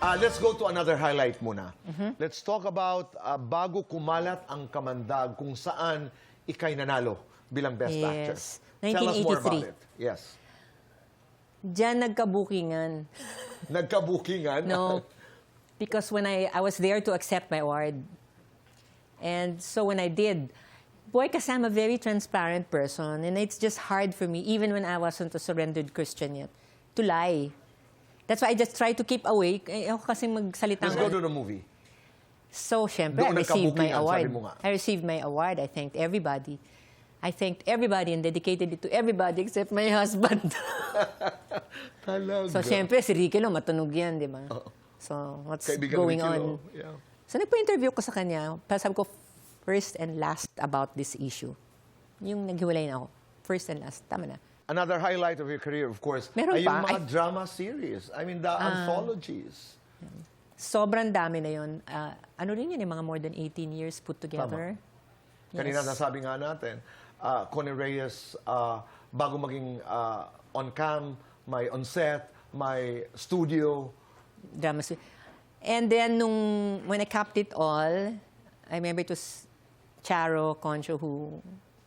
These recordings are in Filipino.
Ah, let's go to another highlight muna. Let's talk about ah, bago kumalat ang kamandag kung saan ikay nanalo bilang Best Yes. Actress. Tell us more about 1983. it. Yes. Diyan nagkabukingan. Nagkabukingan. No. Because when I, I was there to accept my award. And so when I did, boy, kasi I'm a very transparent person. And it's just hard for me, even when I wasn't a surrendered Christian yet, to lie. That's why I just try to keep awake. Eh, ako kasi magsalita. Let's go to the movie. So, syempre, Doon I received my nagkabukingan, award. sabi mo nga. I received my award. I thanked everybody. I thanked everybody and dedicated it to everybody except my husband. Talaga. so, syempre, si Ricky lang, matunog yan, di ba? So, what's Kaibigan going on? Lo. Yeah. So, nagpa-interview ko sa kanya. Para sabi ko, first and last about this issue. Yung naghiwalay na ako. First and last. Tama na. Another highlight of your career, of course, Meron ay yung pa? mga Ay. drama series. I mean, the anthologies. Sobrang dami na yun. Ah, ano rin yun, yung mga more than 18 years put together. Kanina nasabi nga natin, uh, Connie Reyes, ah, bago maging ah, on cam, may on set, may studio. drama se- And then, nung, when I capped it all, I remember it was Charo Concho who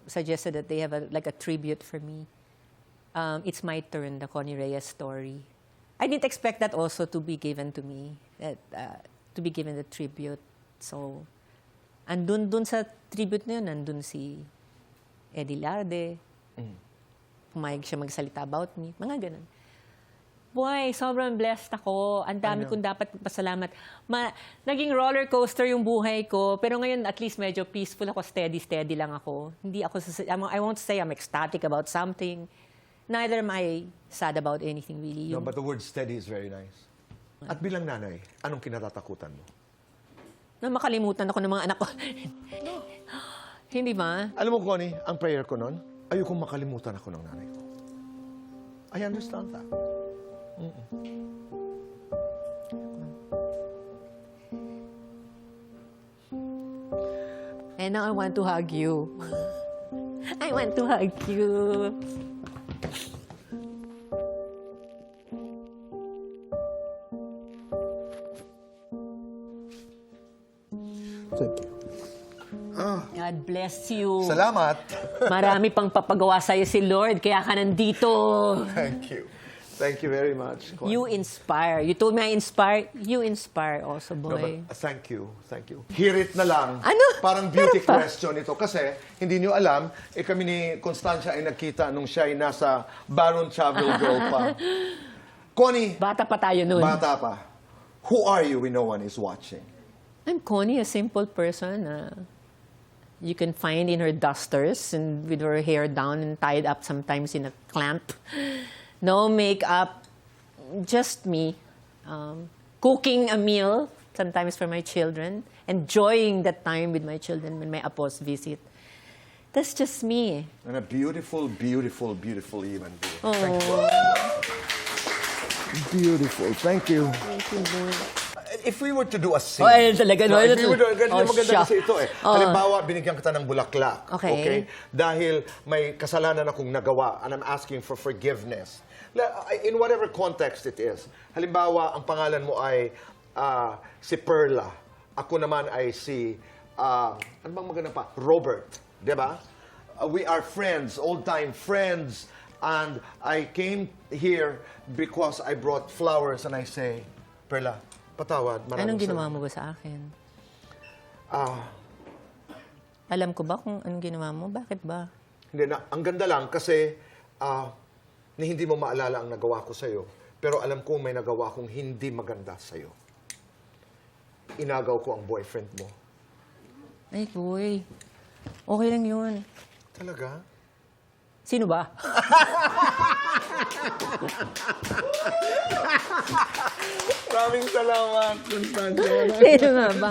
suggested that they have a, like a tribute for me. Um, it's my turn, the Connie Reyes story. I didn't expect that also to be given to me, that, uh, to be given the tribute. So, andun dun sa tribute na yun, andun si Eddie Larde. Pumayag siya magsalita about me. Mga ganun. Boy, sobrang blessed ako. Ang dami Ano? kong dapat magpasalamat. Ma, naging roller coaster yung buhay ko. Pero ngayon, at least medyo peaceful ako. Steady-steady lang ako. Hindi ako, I won't say I'm ecstatic about something. Neither am I sad about anything really. No, Yung, but the word steady is very nice. At bilang nanay, anong kinatatakutan mo? na makalimutan ako ng mga anak ko. Hindi ba? Alam mo, Connie, ang prayer ko noon, ayokong makalimutan ako ng nanay ko. I understand that. And now I want to hug you. I want to hug you. Thank you. God bless you. Salamat. Marami pang papagawa sa'yo si Lord, kaya ka nandito. Thank you. Thank you very much, Connie. You inspire. You told me I inspire. You inspire also, No, boy. but, uh, thank you. Thank you. Hear it na lang. Ano? Parang beauty pa? question ito. Kasi, hindi nyo alam, eh kami ni Constancia ay nagkita nung siya ay nasa Baron Travel Girl pa. Connie, Bata pa tayo noon. bata pa. Who are you when no one is watching? I'm Connie, a simple person. Uh, you can find in her dusters and with her hair down and tied up sometimes in a clamp. No makeup, just me. Um, cooking a meal, sometimes for my children. Enjoying that time with my children when my apos visit. That's just me. And a beautiful, beautiful, beautiful human being. Oh, Beautiful. Thank you. thank you, boy. If we were to do a scene. Oh, ayun talaga, no? if we were to, Oh, maganda siya. kasi ito eh. Oh. Halimbawa, binigyan kita ng bulaklak. Okay. Dahil may kasalanan akong nagawa and I'm asking for forgiveness. In whatever context it is. Halimbawa, ang pangalan mo ay ah, si Perla. Ako naman ay si, ah, ano bang maganda pa? Robert. Di ba? Uh, we are friends, old-time friends. And I came here because I brought flowers and I say, Perla, patawad. maraming Anong ginawa salamat." mo ba sa akin? Ah, Alam ko ba kung anong ginawa mo? Bakit ba? hindi na, ang ganda lang kasi ah, na hindi mo maalala ang nagawa ko sa'yo. Pero alam ko may nagawa kong hindi maganda sa'yo. Inagaw ko ang boyfriend mo. Ay, boy. Okay lang yun. Talaga? Sino ba? Maraming salamat, Constancia. Sino nga ba?